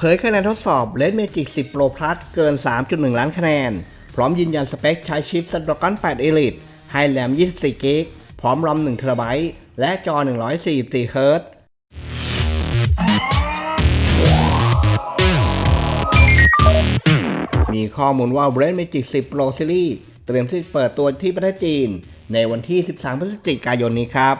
เผยคะแนนทดสอบ Red Magic 10 Pro Plus เกิน 3.1 ล้านคะแนน พร้อมยืนยันสเปคใช้ชิป Snapdragon 8 Elite ให้แรม 24 g b พร้อมรอม1 t b และจอ 144 Hz มีข้อมูลว่า Red Magic 10 Pro Series เตรียมที่จะเปิดตัวที่ประเทศจีน ในวันที่ 13 พฤศจิกายนนี้ครับ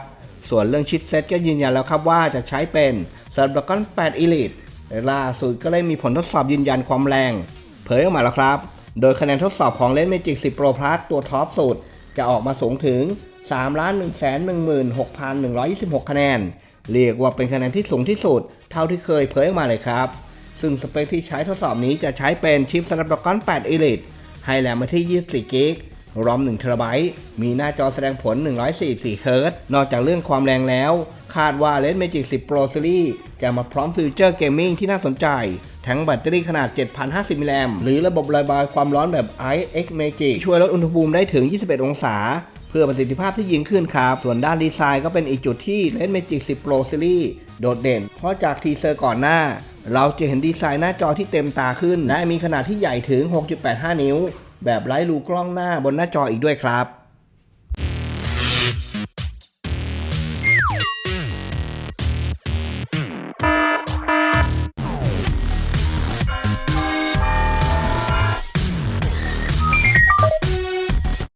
ส่วนเรื่องชิปเซ็ตก็ยืนยันแล้วครับว่าจะใช้เป็น Snapdragon 8 Elite ละล่าสุดก็ได้มีผลทดสอบยืนยันความแรง เผยออกมาแล้วครับ โดยคะแนนทดสอบของ Red Magic 10 Pro Plus ตัวท็อปสุด จะออกมาสูงถึง 3 1 1 6 1 2 6 คะแนน เรียกว่าเป็นคะแนนที่สูงที่สุด เท่าที่เคยเผยออกมาเลยครับ ซึ่งสเปคที่ใช้ทดสอบนี้จะใช้เป็นชิป Snapdragon 8 Elite ให้แรมมาที่ 24 g b รอม1 t b มีหน้าจอแสดงผล 144 Hz นอกจากเรื่องความแรงแล้ว คาดว่า Red Magic 10 Pro Series จะมาพร้อมฟิวเจอร์เกมมิ่งที่น่าสนใจ ทั้งแบตเตอรี่ขนาด 7,050มิลลิแอมหรือระบบระบายความร้อนแบบ IX Magic ช่วยลดอุณหภูมิได้ถึง 21 องศา เพื่อประสิทธิภาพที่ยิ่งขึ้นครับ ส่วนด้านดีไซน์ก็เป็นอีกจุดที่ Red Magic 10 Pro Series โดดเด่น เพราะจากทีเซอร์ก่อนหน้า เราจะเห็นดีไซน์หน้าจอที่เต็มตาขึ้น และมีขนาดที่ใหญ่ถึง 6.85 นิ้ว แบบไร้รูกล้องหน้าบนหน้าจออีกด้วยครับ